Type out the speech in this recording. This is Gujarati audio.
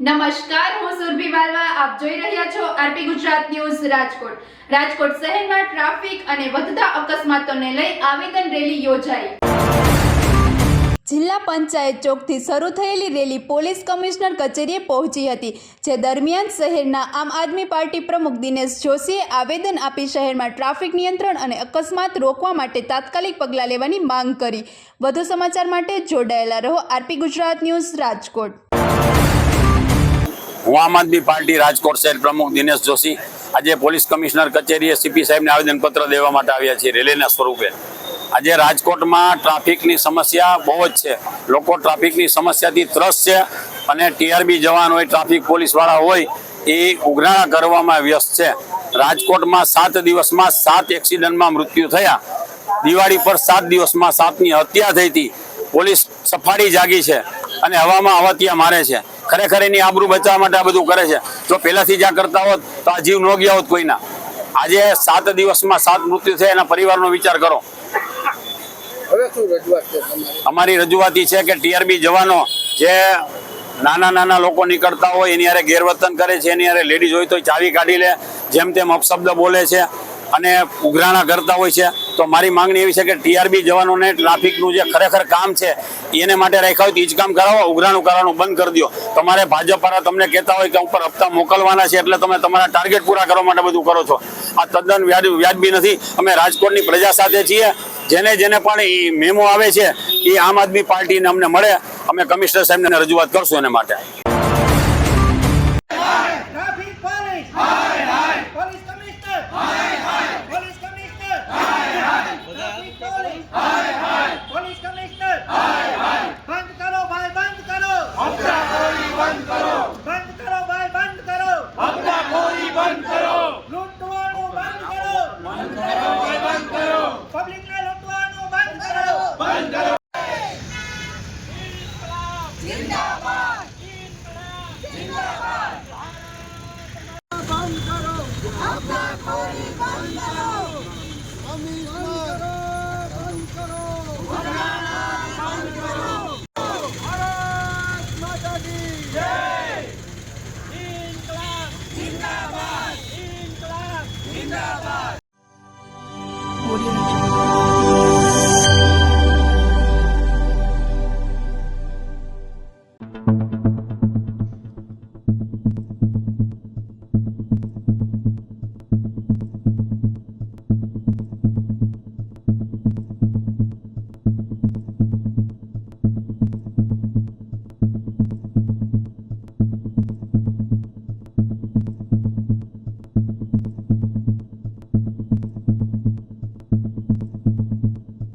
નમસ્કાર, હું સુરભી વાલવા. આપ જોઈ રહ્યા છો આરપી ગુજરાત ન્યૂઝ રાજકોટ. રાજકોટ શહેરમાં ટ્રાફિક અને વધતા અકસ્માતોને લઈ આવેદન રેલી યોજાઈ. જિલ્લા પંચાયત ચોકથી શરૂ થયેલી રેલી પોલીસ કમિશનર કચેરીએ પહોંચી હતી, જે દરમિયાન શહેરના આમ આદમી પાર્ટી પ્રમુખ દિનેશ જોશીએ આવેદન આપી શહેરમાં ટ્રાફિક નિયંત્રણ અને અકસ્માત રોકવા માટે તાત્કાલિક પગલાં લેવાની માંગ કરી. વધુ સમાચાર માટે જોડાયેલા રહો આરપી ગુજરાત ન્યૂઝ રાજકોટ. હું આમ આદમી પાર્ટી રાજકોટ શહેર પ્રમુખ દિનેશ જોશી આજે પોલીસ કમિશનર કચેરીએ સીપી સાહેબને આવેદનપત્ર દેવા માટે આવ્યા છીએ રેલીના સ્વરૂપે. આજે રાજકોટમાં ટ્રાફિકની સમસ્યા બહુ જ છે. લોકો ટ્રાફિકની સમસ્યાથી ત્રસ્ત છે અને ટીઆરબી જવાન હોય, ટ્રાફિક પોલીસવાળા હોય, એ ઉઘરાણા કરવામાં વ્યસ્ત છે. રાજકોટમાં સાત દિવસમાં સાત એક્સિડન્ટમાં મૃત્યુ થયા. દિવાળી પર સાત દિવસમાં સાતની હત્યા થઈ હતી. પોલીસ સફાળી જાગી છે અને હવામાં હવાતિયા મારે છે. ખરેખર એની આબરૂ બચાવવા માટે આ બધું કરે છે. જો પહેલાથી જ આ કરતા હોત તો આ જીવ ન ગયા હોત કોઈના. આજે સાત દિવસમાં સાત મૃત્યુ થયા એના પરિવારનો વિચાર કરો હવે શું રજૂઆત છે તમારી અમારી રજૂઆત છે કે ટીઆરબી જવાનો જે નાના નાના લોકો નીકળતા હોય એની હારે ગેરવર્તન કરે છે, એની હારે લેડીઝ હોય તો ચાવી કાઢી લે, જેમ તેમ અપશબ્દ બોલે છે અને ઉઘરાણા કરતા હોય છે. તો મારી માંગણી એવી છે કે ટીઆરબી જવાનોને ટ્રાફિકનું જે ખરેખર કામ છે, એને માટે રાખ્યા હોય તો એ જ કામ કરાવો, ઉઘરાણું કરવાનું બંધ કરી દો તમારે ભાજપ વાળા તમને કહેતા હોય કે ઉપર હપ્તા મોકલવાના છે એટલે તમે તમારા ટાર્ગેટ પૂરા કરવા માટે બધું કરો છો. આ તદ્દન વ્યાજ વ્યાજબી નથી. અમે રાજકોટની પ્રજા સાથે છીએ જેને જેને પણ એ મેમો આવે છે એ આમ આદમી પાર્ટીને અમને મળે. અમે કમિશનર સાહેબને રજૂઆત કરશું એના માટે. 万岁！万岁！万万岁！抗战到底！